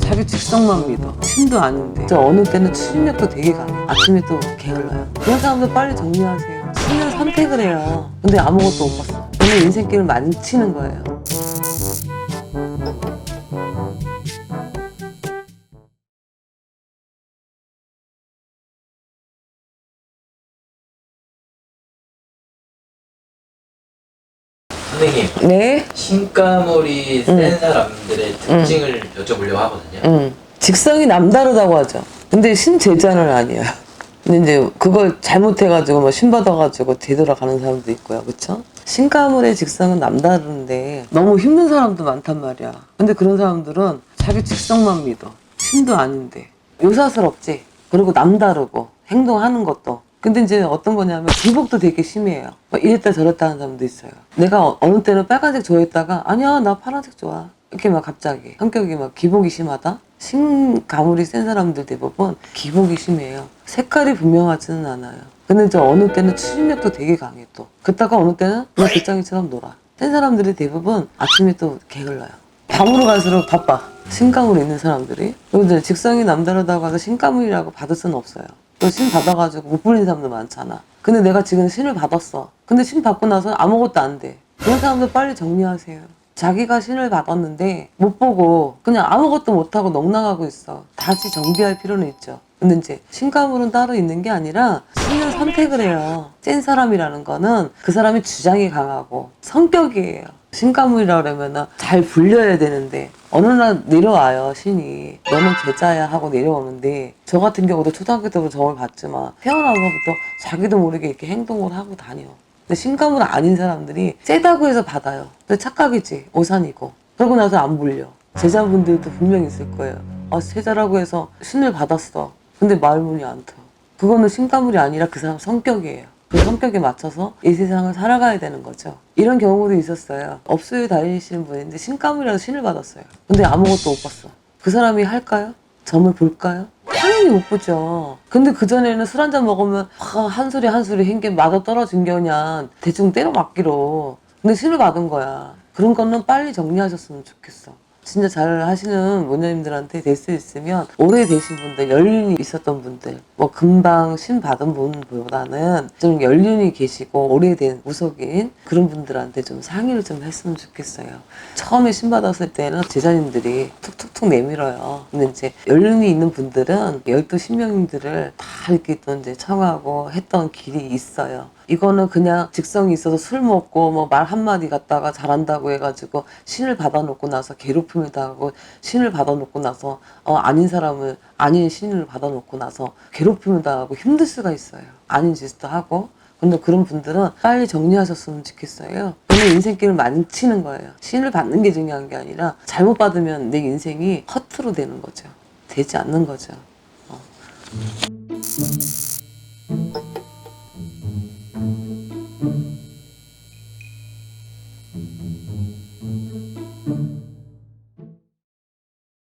자기 직성만 믿어. 신도 아닌데. 저 어느 때는 추진력도 되게 강해. 아침에 또 게을러요. 그런 사람들 빨리 정리하세요. 신을 선택을 해요. 근데 아무것도 못 봤어. 오늘 인생길을 망치는 거예요. 선생님 네? 신가물이 음. 센 사람들의 특징을 여쭤보려고 하거든요. 응. 직성이 남다르다고 하죠. 근데 신제자는 아니야. 근데 이제 그걸 잘못해가지고 뭐 신받아가지고 되돌아가는 사람도 있고요. 그쵸? 신가물의 직성은 남다른데 너무 힘든 사람도 많단 말이야. 근데 그런 사람들은 자기 직성만 믿어. 신도 아닌데. 요사스럽지. 그리고 남다르고 행동하는 것도. 근데 이제 어떤 거냐면 기복도 되게 심해요. 막 이랬다 저랬다 하는 사람도 있어요. 내가 어- 어느 때는 빨간색 좋아했다가 아니야 나 파란색 좋아. 이렇게 막 갑자기 성격이 막 기복이 심하다. 신가물이 센 사람들 대부분 기복이 심해요. 색깔이 분명하지는 않아요. 근데 저 어느 때는 추진력도 되게 강해 또. 그따가 어느 때는 뭐 배짱이처럼 놀아. 센 사람들이 대부분 아침에 또 게을러요. 밤으로 갈수록 바빠. 신가물 있는 사람들이. 그리고 이제 직성이 남다르다고 해서 신가물이라고 받을 수는 없어요. 또신 받아가지고 못 부리는 사람도 많잖아. 근데 내가 지금 신을 받았어. 근데 신 받고 나서 아무것도 안 돼. 그런 사람들 빨리 정리하세요. 자기가 신을 받았는데 못 보고 그냥 아무것도 못하고 넉나가고 있어. 다시 정비할 필요는 있죠. 근데 이제 신가물은 따로 있는 게 아니라 신을 선택을 해요. 센 사람이라는 거는 그 사람이 주장이 강하고 성격이에요. 신가물이라 그러면은 잘 불려야 되는데 어느 날 내려와요 신이 너는 제자야 하고 내려오는데 저 같은 경우도 초등학교 때부터 저걸 봤지만 태어나서부터 자기도 모르게 이렇게 행동을 하고 다녀. 근데 신가물 아닌 사람들이 세다고 해서 받아요. 근데 착각이지 오산이고 그러고 나서 안 불려. 제자분들도 분명히 있을 거예요. 아 세자라고 해서 신을 받았어. 근데 말문이 안 터. 그거는 신가물이 아니라 그 사람 성격이에요. 그 성격에 맞춰서 이 세상을 살아가야 되는 거죠. 이런 경우도 있었어요. 업소에 다니시는 분인데 신가물이라서 신을 받았어요. 근데 아무것도 못 봤어. 그 사람이 할까요? 점을 볼까요? 당연히 못 보죠. 근데 그전에는 술 한 잔 먹으면 아, 한 소리 한 소리 한게 맞아 떨어진 게 그냥 대충 때려 맞기로. 근데 신을 받은 거야. 그런 거는 빨리 정리하셨으면 좋겠어. 진짜 잘 하시는 모녀님들한테 될 수 있으면 오래 되신 분들, 연륜이 있었던 분들, 뭐 금방 신 받은 분보다는 좀 연륜이 계시고 오래된 무속인 그런 분들한테 좀 상의를 좀 했으면 좋겠어요. 처음에 신 받았을 때는 제자님들이 툭툭툭 내밀어요. 근데 이제 연륜이 있는 분들은 열두 신명님들을 다 이렇게 또 이제 청하고 했던 길이 있어요. 이거는 그냥 직성이 있어서 술 먹고 뭐 말 한마디 갖다가 잘한다고 해가지고 신을 받아놓고 나서 괴롭힘을 당하고 신을 받아놓고 나서 어 아닌 사람을 아닌 신을 받아놓고 나서 괴롭힘을 당하고 힘들 수가 있어요. 아닌 짓도 하고 근데 그런 분들은 빨리 정리하셨으면 좋겠어요. 오늘 인생길을 망치는 거예요. 신을 받는 게 중요한 게 아니라 잘못 받으면 내 인생이 허투루 되는 거죠. 되지 않는 거죠. 어.